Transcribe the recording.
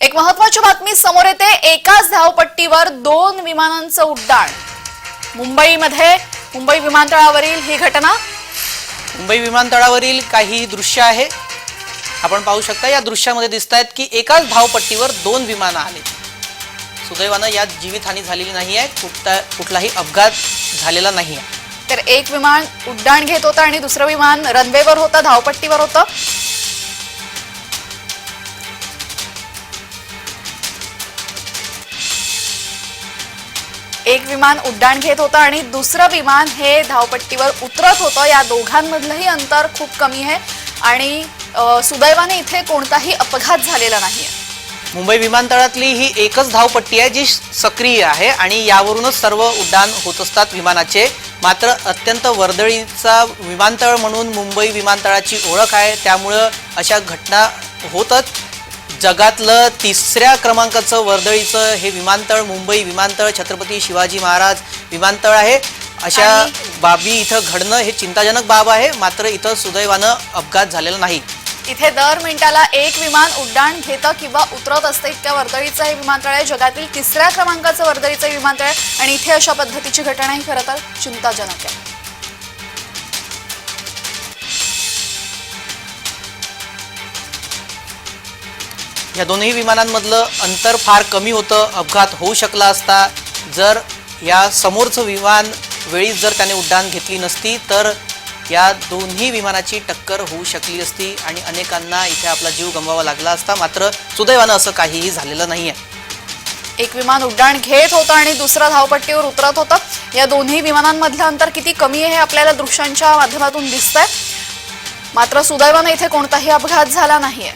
एक महत्वाची बातमी समोर येते. एकाच धावपट्टीवर दोन विमानांचं उड्डाण. मुंबईमध्ये मुंबई विमानतळावरील ही घटना. मुंबई विमानतळावरील काही दृश्य आहे. आपण पाहू शकता या दृश्यामध्ये दिसत आहेत की एकाच धावपट्टीवर दोन विमानं आली. सुदैवानं यात जीवितहानी झालेली नाही आहे. कुठता कुठलाही अपघात झालेला नाही आहे. तर एक विमान उड्डाण घेत होतं आणि दुसरं विमान रनवेवर होतं धावपट्टीवर होतं. एक विमान उड्डाण घेत होतं आणि दुसरं विमान हे धावपट्टीवर उतरत होतं. या दोघांमधलंही अंतर खूप कमी आहे आणि सुदैवाने इथे कोणताही अपघात झालेला नाही मुंबई विमानतळातली ही एकच धावपट्टी आहे जी सक्रिय आहे आणि यावरूनच सर्व उड्डाण होत असतात विमानाचे. मात्र अत्यंत वर्दळीचा विमानतळ म्हणून मुंबई विमानतळाची ओळख आहे. त्यामुळं अशा घटना होतच जगातलं तिसऱ्या क्रमांकाचं वर्दळीचं हे विमानतळ मुंबई विमानतळ छत्रपती शिवाजी महाराज विमानतळ आहे. अशा बाबी इथं घडणं हे चिंताजनक बाब आहे मात्र इथं सुदैवानं अपघात झालेला नाही. इथे दर मिनिटाला एक विमान उड्डाण घेतं किंवा उतरत असतं. इतक्या वर्दळीचं हे विमानतळ आहे. जगातील तिसऱ्या क्रमांकाचं वर्दळीचं विमानतळ आहे. आणि इथे अशा पद्धतीची घटना ही खरं तर चिंताजनक आहे. या दोन्ही विमानांमधलं अंतर फार कमी होतं अपघात होऊ शकला असता. जर या समोरचं विमान वेळीच जर त्याने उड्डाण घेतली नसती तर या दोन्ही विमानाची टक्कर होऊ शकली असती आणि अनेकांना इथे आपला जीव गमवावा लागला असता. मात्र सुदैवानं असं काहीही झालेलं नाही आहे एक विमान उड्डाण घेत होतं आणि दुसरा धावपट्टीवर उतरत होतं. या दोन्ही विमानांमधलं अंतर किती कमी आहे हे आपल्याला दृश्यांच्या माध्यमातून दिसतंय. मात्र सुदैवानं इथे कोणताही अपघात झाला नाहीये.